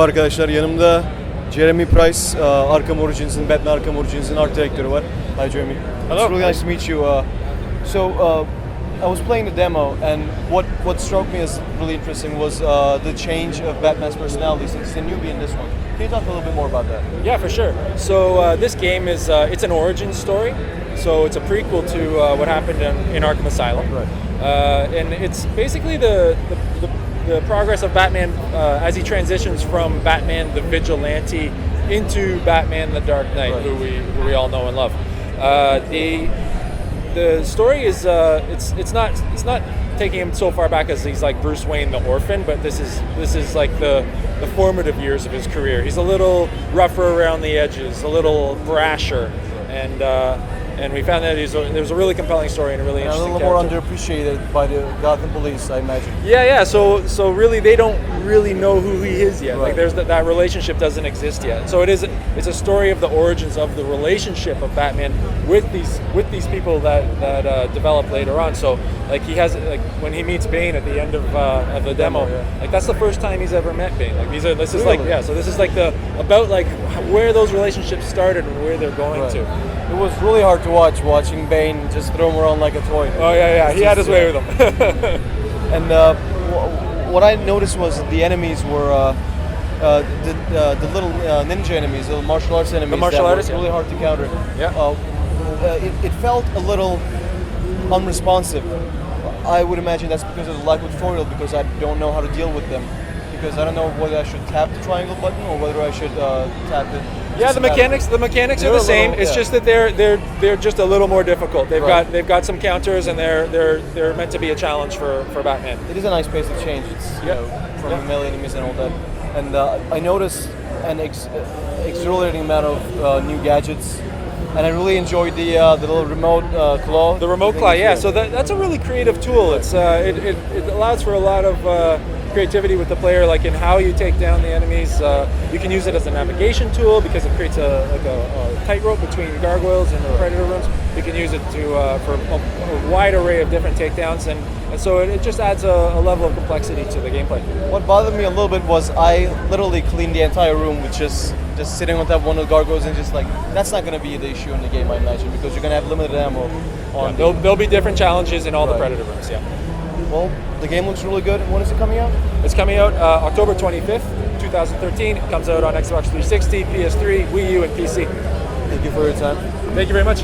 arkadaşlar. Yanımda Jeremy Price, uh, Arkham Origins'in, Batman Arkham Origins'in art direktörü var. Hi Jeremy. Hello. It's really nice to meet you. Uh, so, uh, I was playing the demo, and what, what struck me as really interesting was uh, the change of Batman's personality since he's a newbie in this one. Can you talk a little bit more about that? Yeah, for sure. So uh, this game is uh, it's an origin story. So it's a prequel to uh, what happened in, in Arkham Asylum. Right. Uh, and it's basically the the, the, the progress of Batman uh, as he transitions from Batman the Vigilante into Batman the Dark Knight, Right. who we who we all know and love. Uh, the the story is uh, it's it's not it's not taking him so far back as he's like Bruce Wayne the orphan, but this is this is like the the formative years of his career. He's a little rougher around the edges, a little brasher, and uh, and we found that he's a, there was a really compelling story and a really And a interesting little more underappreciated by the Gotham Police, I imagine. Yeah, yeah. So, so really, they don't really know who he is yet. Right. Like, there's that, that relationship doesn't exist yet. So it is. It's a story of the origins of the relationship of Batman with these with these people that that uh, develop later on. So, like, he has like when he meets Bane at the end of uh, of the demo, yeah. like that's the first time he's ever met Bane. Like these are this is like yeah. So this is like the about like where those relationships started and where they're going Right. to. It was really hard to watch, watching Bane just throw him around like a toy. Oh yeah, yeah. He had his way with him. And uh, wh- what I noticed was the enemies were uh, uh, the, uh, the little uh, ninja enemies, the martial arts enemies. The martial artists, were yeah. really hard to counter. Yeah. Uh, uh, it, it felt a little unresponsive. I would imagine that's because of the lack of tutorial, because I don't know how to deal with them. Because I don't know whether I should tap the triangle button or whether I should uh, tap it. Yeah, the mechanics the mechanics They're the same. little- it's yeah. just that they're they're they're just a little more difficult. They've Right. got they've got some counters and they're they're they're meant to be a challenge for for Batman. It is a nice pace of change. It's you Yeah. know from Yeah. melee enemies and all that. And uh, I noticed an ex- uh, exhilarating amount of uh, new gadgets, and I really enjoyed the uh, the little remote uh, claw. The remote thing claw, yeah. So that, that's a really creative tool. It's uh, it, it, it allows for a lot of uh, creativity with the player, like in how you take down the enemies. Uh, you can use it as a navigation tool because it creates a like a, a tightrope between gargoyles and the predator rooms. You can use it to uh, for a, a wide array of different takedowns, and, and so it, it just adds a, a level of complexity to the gameplay. What bothered me a little bit was I literally cleaned the entire room with just just sitting on top of one of the gargoyles and just like that's not going to be the issue in the game, I imagine, because you're going to have limited ammo on. the- There'll, there'll be different challenges in all the predator rooms. Yeah. Well, the game looks really good. When is it coming out? It's coming out uh, October 25th, 2013. It comes out on Xbox 360, PS3, Wii U, and PC. Thank you for your time. Thank you very much.